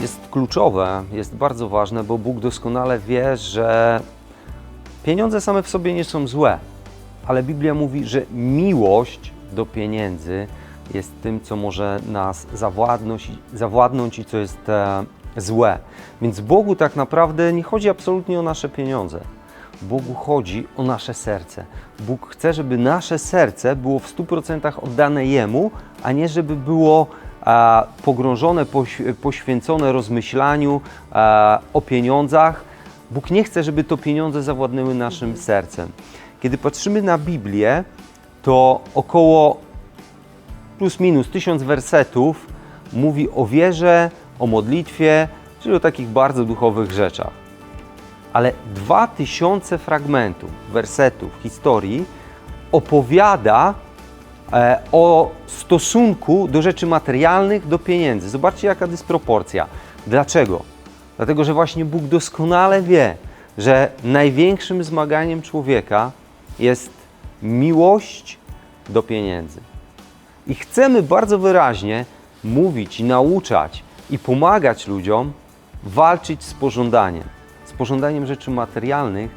jest kluczowe, jest bardzo ważne, bo Bóg doskonale wie, że pieniądze same w sobie nie są złe, ale Biblia mówi, że miłość do pieniędzy jest tym, co może nas zawładnąć, zawładnąć i co jest e, złe. Więc Bogu tak naprawdę nie chodzi absolutnie o nasze pieniądze. Bogu chodzi o nasze serce. Bóg chce, żeby nasze serce było w 100% oddane Jemu, a nie żeby było pogrążone, poś, poświęcone rozmyślaniu e, o pieniądzach. Bóg nie chce, żeby to pieniądze zawładnęły naszym sercem. Kiedy patrzymy na Biblię, to około plus minus tysiąc wersetów mówi o wierze, o modlitwie, czyli o takich bardzo duchowych rzeczach. Ale dwa tysiące fragmentów, wersetów, historii opowiada e, o stosunku do rzeczy materialnych, do pieniędzy. Zobaczcie, jaka dysproporcja. Dlaczego? Dlatego, że właśnie Bóg doskonale wie, że największym zmaganiem człowieka jest miłość do pieniędzy. I chcemy bardzo wyraźnie mówić nauczać i pomagać ludziom walczyć z pożądaniem. Z pożądaniem rzeczy materialnych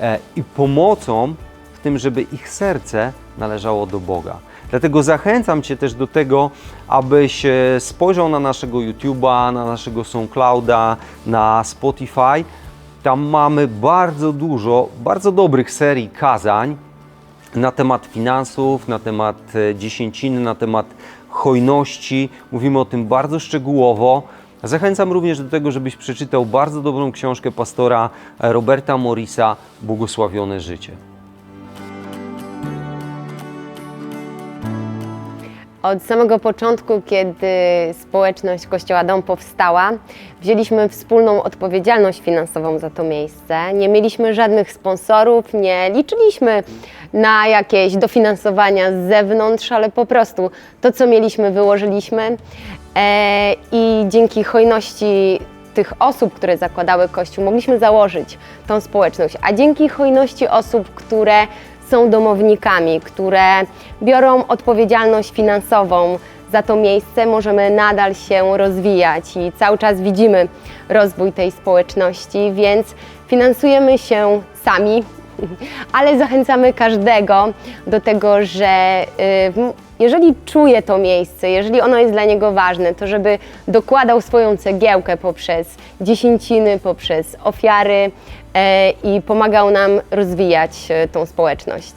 e, i pomocą w tym, żeby ich serce należało do Boga. Dlatego zachęcam Cię też do tego, abyś e, spojrzał na naszego YouTube'a, na naszego SoundClouda, na Spotify. Tam mamy bardzo dużo, bardzo dobrych serii kazań, na temat finansów, na temat e, dziesięciny, na temat hojności. Mówimy o tym bardzo szczegółowo. Zachęcam również do tego, żebyś przeczytał bardzo dobrą książkę pastora Roberta Morisa Błogosławione życie. Od samego początku, kiedy społeczność Kościoła Dom powstała, wzięliśmy wspólną odpowiedzialność finansową za to miejsce. Nie mieliśmy żadnych sponsorów, nie liczyliśmy na jakieś dofinansowania z zewnątrz, ale po prostu to, co mieliśmy, wyłożyliśmy. E, I dzięki hojności tych osób, które zakładały Kościół, mogliśmy założyć tą społeczność, a dzięki hojności osób, które są domownikami, które biorą odpowiedzialność finansową za to miejsce, możemy nadal się rozwijać i cały czas widzimy rozwój tej społeczności, więc finansujemy się sami, ale zachęcamy każdego do tego, że y, jeżeli czuje to miejsce, jeżeli ono jest dla niego ważne, to żeby dokładał swoją cegiełkę poprzez dziesięciny, poprzez ofiary i pomagał nam rozwijać e, tą społeczność.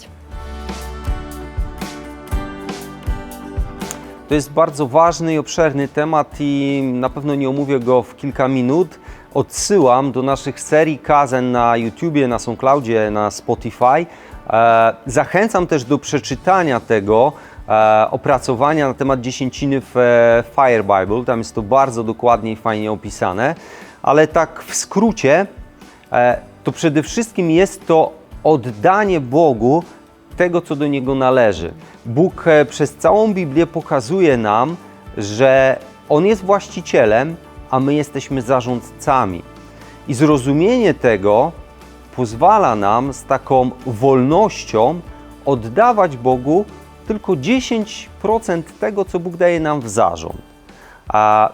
To jest bardzo ważny i obszerny temat i na pewno nie omówię go w kilka minut. Odsyłam do naszych serii kazen na YouTubie, na SoundCloudzie, na Spotify. E, Zachęcam też do przeczytania tego e, opracowania na temat dziesięciny w e, Fire Bible. Tam jest to bardzo dokładnie i fajnie opisane. Ale tak w skrócie, e, to przede wszystkim jest to oddanie Bogu tego, co do Niego należy. Bóg e, przez całą Biblię pokazuje nam, że On jest właścicielem, a my jesteśmy zarządcami. I zrozumienie tego pozwala nam z taką wolnością oddawać Bogu tylko 10% tego, co Bóg daje nam w zarząd. A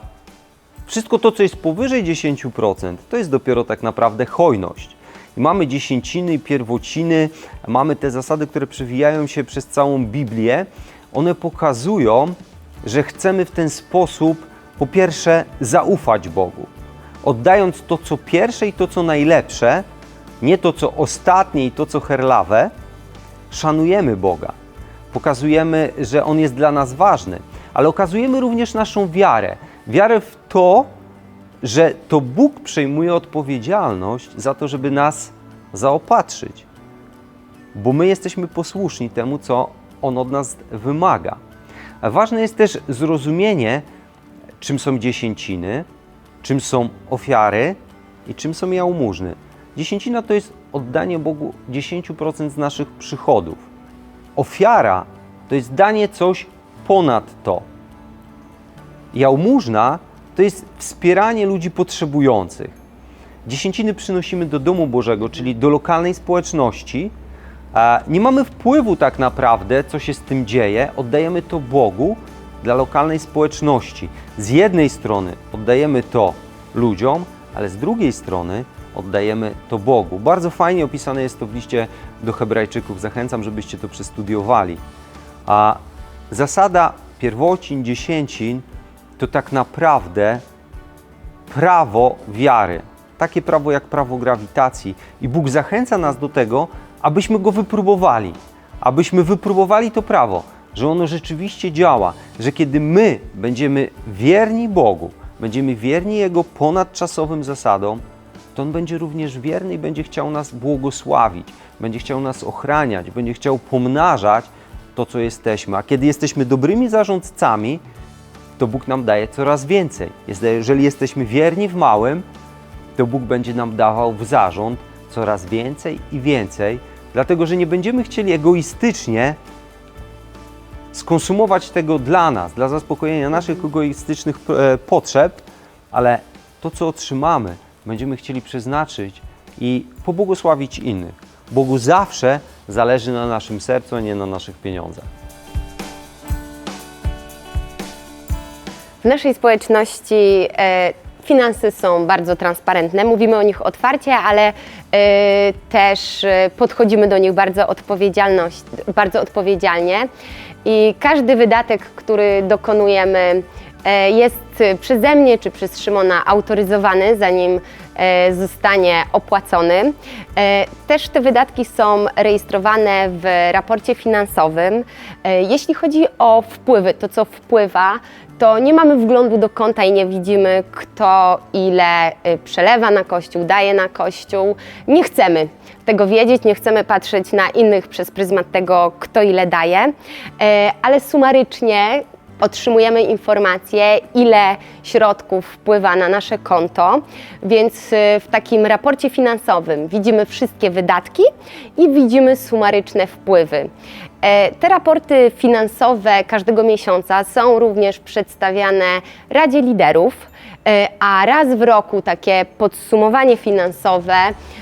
wszystko to, co jest powyżej 10%, to jest dopiero tak naprawdę hojność. Mamy dziesięciny pierwociny, mamy te zasady, które przewijają się przez całą Biblię. One pokazują, że chcemy w ten sposób, po pierwsze, zaufać Bogu. Oddając to, co pierwsze i to, co najlepsze, nie to, co ostatnie i to, co herlawe, szanujemy Boga. Pokazujemy, że On jest dla nas ważny, ale okazujemy również naszą wiarę. Wiarę w to, że to Bóg przejmuje odpowiedzialność za to, żeby nas zaopatrzyć, bo my jesteśmy posłuszni temu, co On od nas wymaga. Ważne jest też zrozumienie, czym są dziesięciny, czym są ofiary i czym są jałmużny. Dziesięcina to jest oddanie Bogu 10% z naszych przychodów. Ofiara to jest danie coś ponad to. Jałmużna to jest wspieranie ludzi potrzebujących. Dziesięciny przynosimy do domu Bożego, czyli do lokalnej społeczności. Nie mamy wpływu tak naprawdę, co się z tym dzieje. Oddajemy to Bogu dla lokalnej społeczności. Z jednej strony oddajemy to ludziom, ale z drugiej strony oddajemy to Bogu. Bardzo fajnie opisane jest to w liście do Hebrajczyków. Zachęcam, żebyście to przestudiowali. A zasada pierwocin, dziesięcin to tak naprawdę prawo wiary. Takie prawo jak prawo grawitacji. I Bóg zachęca nas do tego, abyśmy go wypróbowali. Abyśmy wypróbowali to prawo, że ono rzeczywiście działa, że kiedy my będziemy wierni Bogu, będziemy wierni Jego ponadczasowym zasadom, to On będzie również wierny i będzie chciał nas błogosławić, będzie chciał nas ochraniać, będzie chciał pomnażać to, co jesteśmy. A kiedy jesteśmy dobrymi zarządcami, to Bóg nam daje coraz więcej. Jeżeli jesteśmy wierni w małym, to Bóg będzie nam dawał w zarząd coraz więcej i więcej, dlatego że nie będziemy chcieli egoistycznie skonsumować tego dla nas, dla zaspokojenia naszych egoistycznych e, potrzeb, ale to, co otrzymamy, będziemy chcieli przeznaczyć i pobłogosławić innych. Bogu zawsze zależy na naszym sercu, a nie na naszych pieniądzach. W naszej społeczności e, finanse są bardzo transparentne, mówimy o nich otwarcie, ale e, też e, podchodzimy do nich bardzo, odpowiedzialność, bardzo odpowiedzialnie. I każdy wydatek, który dokonujemy, jest przeze mnie czy przez Szymona autoryzowany, zanim zostanie opłacony. E, Też te wydatki są rejestrowane w raporcie finansowym. E, Jeśli chodzi o wpływy, to co wpływa, to nie mamy wglądu do konta i nie widzimy, kto ile y, przelewa na kościół, daje na kościół. Nie chcemy tego wiedzieć, nie chcemy patrzeć na innych przez pryzmat tego, kto ile daje, E, ale sumarycznie otrzymujemy informację, ile środków wpływa na nasze konto, więc y, w takim raporcie finansowym widzimy wszystkie wydatki i widzimy sumaryczne wpływy. E, Te raporty finansowe każdego miesiąca są również przedstawiane Radzie Liderów, e, a raz w roku takie podsumowanie finansowe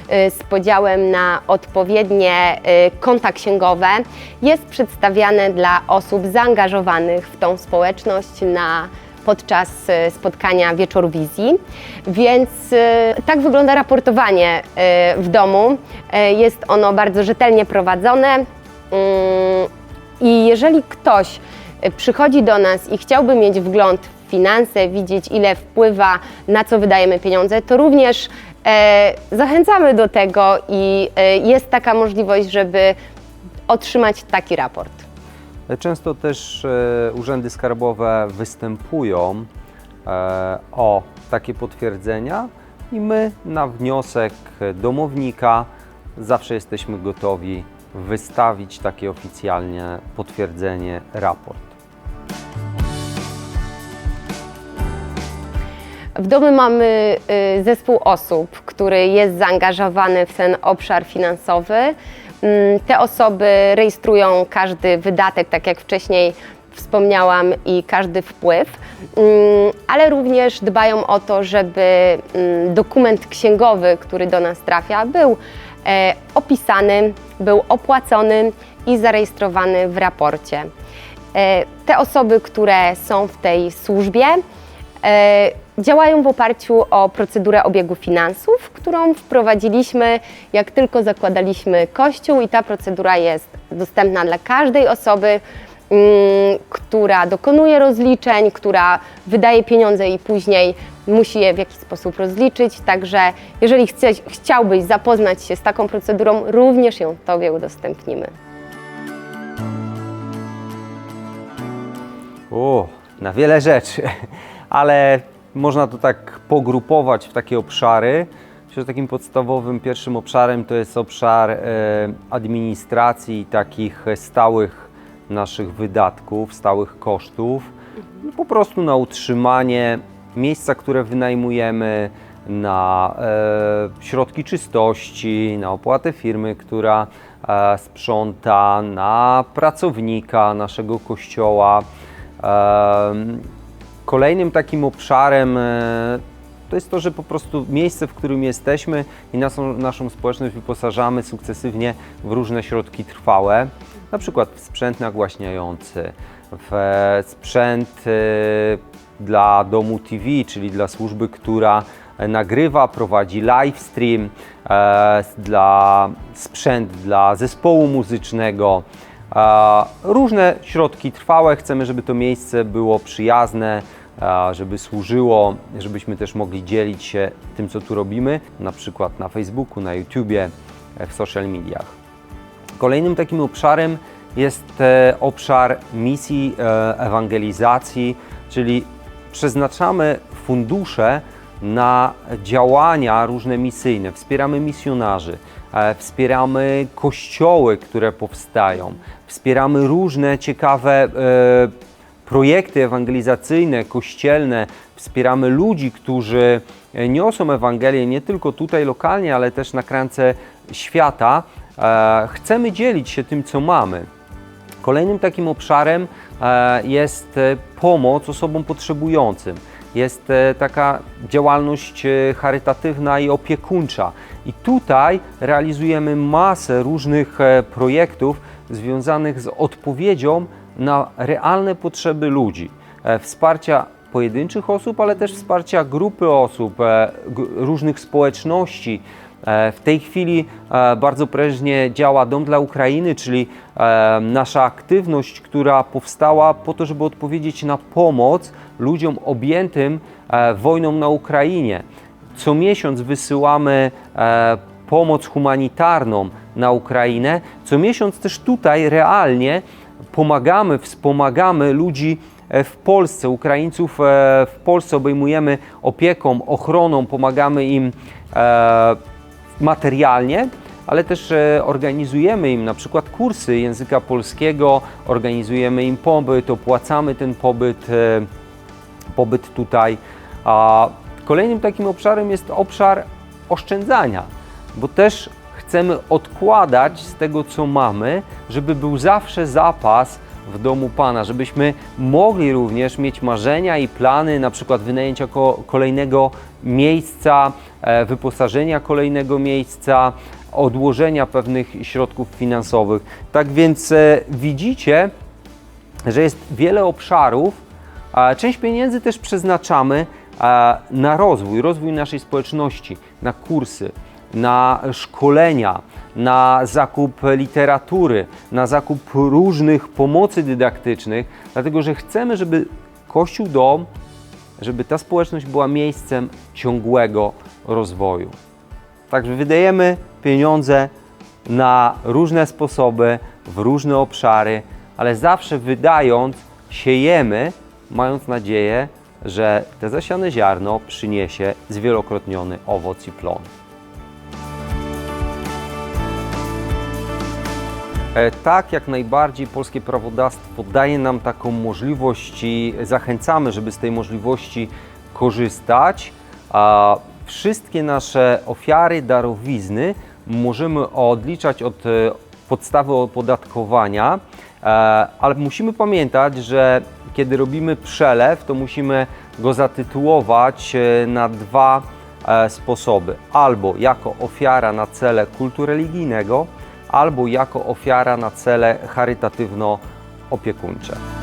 e, z podziałem na odpowiednie konta księgowe jest przedstawiane dla osób zaangażowanych w tą społeczność na podczas spotkania Wieczór Wizji. Więc tak wygląda raportowanie w domu. Jest ono bardzo rzetelnie prowadzone. I jeżeli ktoś e, przychodzi do nas i chciałby mieć wgląd w finanse, widzieć ile wpływa, na co wydajemy pieniądze, to również e, zachęcamy do tego i e, jest taka możliwość, żeby otrzymać taki raport. Często też urzędy skarbowe występują o takie potwierdzenia i my na wniosek domownika zawsze jesteśmy gotowi wystawić takie oficjalnie potwierdzenie, raport. W domu mamy y, zespół osób, który jest zaangażowany w ten obszar finansowy. Mm, Te osoby rejestrują każdy wydatek, tak jak wcześniej wspomniałam, i każdy wpływ, Mm, ale również dbają o to, żeby mm, dokument księgowy, który do nas trafia, był e, opisany, był opłacony i zarejestrowany w raporcie. E, Te osoby, które są w tej służbie, e, działają w oparciu o procedurę obiegu finansów, którą wprowadziliśmy, jak tylko zakładaliśmy kościół, i ta procedura jest dostępna dla każdej osoby, która dokonuje rozliczeń, która wydaje pieniądze i później musi je w jakiś sposób rozliczyć. Także jeżeli chce, chciałbyś zapoznać się z taką procedurą, również ją Tobie udostępnimy. O, na wiele rzeczy, ale można to tak pogrupować w takie obszary. Myślę, że takim podstawowym pierwszym obszarem to jest obszar e, administracji takich stałych naszych wydatków, stałych kosztów. No, po prostu na utrzymanie miejsca, które wynajmujemy, na e, środki czystości, na opłatę firmy, która e, sprząta, na pracownika naszego kościoła. Em, Kolejnym takim obszarem e, to jest to, że po prostu miejsce, w którym jesteśmy i naszą, naszą społeczność wyposażamy sukcesywnie w różne środki trwałe, na przykład w sprzęt nagłaśniający, w e, sprzęt e, dla domu TV, czyli dla służby, która nagrywa, prowadzi live stream e, dla sprzęt dla zespołu muzycznego. Różne środki trwałe. Chcemy, żeby to miejsce było przyjazne, żeby służyło, żebyśmy też mogli dzielić się tym, co tu robimy, na przykład na Facebooku, na YouTubie, w social mediach. Kolejnym takim obszarem jest e, obszar misji e, ewangelizacji, czyli przeznaczamy fundusze na działania różne misyjne. Wspieramy misjonarzy, e, wspieramy kościoły, które powstają, wspieramy różne ciekawe projekty ewangelizacyjne, kościelne, wspieramy ludzi, którzy niosą Ewangelię nie tylko tutaj lokalnie, ale też na krańce świata. E, Chcemy dzielić się tym, co mamy. Kolejnym takim obszarem e, jest e, pomoc osobom potrzebującym. Jest taka działalność charytatywna i opiekuńcza. I tutaj realizujemy masę różnych projektów związanych z odpowiedzią na realne potrzeby ludzi. E, Wsparcia pojedynczych osób, ale też wsparcia grupy osób, e, różnych społeczności. E, W tej chwili bardzo prężnie działa Dom dla Ukrainy, czyli nasza aktywność, która powstała po to, żeby odpowiedzieć na pomoc ludziom objętym wojną na Ukrainie. Co miesiąc wysyłamy pomoc humanitarną na Ukrainę. Co miesiąc też tutaj realnie pomagamy, wspomagamy ludzi e, w Polsce, Ukraińców e, w Polsce obejmujemy opieką, ochroną, pomagamy im e, materialnie, ale też organizujemy im na przykład kursy języka polskiego, organizujemy im pobyt, opłacamy ten pobyt, pobyt tutaj. Kolejnym takim obszarem jest obszar oszczędzania, bo też chcemy odkładać z tego, co mamy, żeby był zawsze zapas w domu Pana, żebyśmy mogli również mieć marzenia i plany, na przykład wynajęcia ko- kolejnego miejsca, e, wyposażenia kolejnego miejsca, odłożenia pewnych środków finansowych. Tak więc e, widzicie, że jest wiele obszarów. Część pieniędzy też przeznaczamy na rozwój, rozwój naszej społeczności, na kursy, na szkolenia, na zakup literatury, na zakup różnych pomocy dydaktycznych, dlatego że chcemy, żeby Kościół Dom, żeby ta społeczność była miejscem ciągłego rozwoju. Także wydajemy pieniądze na różne sposoby, w różne obszary, ale zawsze wydając, siejemy, mając nadzieję, że te zasiane ziarno przyniesie zwielokrotniony owoc i plon. Tak, jak najbardziej polskie prawodawstwo daje nam taką możliwość i zachęcamy, żeby z tej możliwości korzystać. A wszystkie nasze ofiary, darowizny możemy odliczać od e, podstawy opodatkowania, e, ale musimy pamiętać, że kiedy robimy przelew, to musimy go zatytułować e, na dwa e, sposoby. Albo jako ofiara na cele kultu religijnego, albo jako ofiara na cele charytatywno-opiekuńcze.